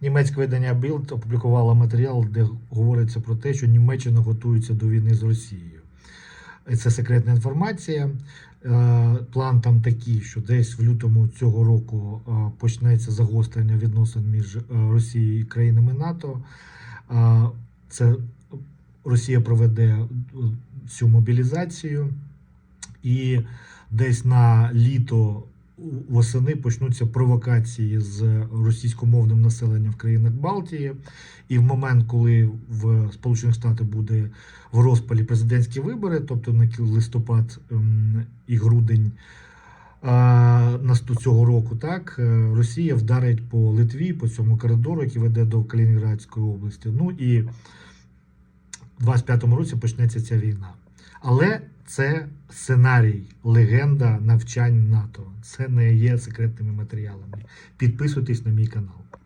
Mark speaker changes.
Speaker 1: Німецьке видання Bild опублікувало матеріал, де говориться про те, що Німеччина готується до війни з Росією. Це секретна інформація. Е, План там такий, що десь в лютому цього року е, почнеться загострення відносин між е, Росією і країнами НАТО. Це Росія проведе цю мобілізацію, і десь на літо восени почнуться провокації з російськомовним населенням в країнах Балтії. І в момент, коли в Сполучених Штатах буде в розпалі президентські вибори, тобто на листопад ем, і грудень цього року, так е, Росія вдарить по Литві, по цьому коридору, який веде до Калінінградської області. Ну і в 25-му році почнеться ця війна. Але це сценарій, легенда навчань НАТО. Це не є секретними матеріалами. Підписуйтесь на мій канал.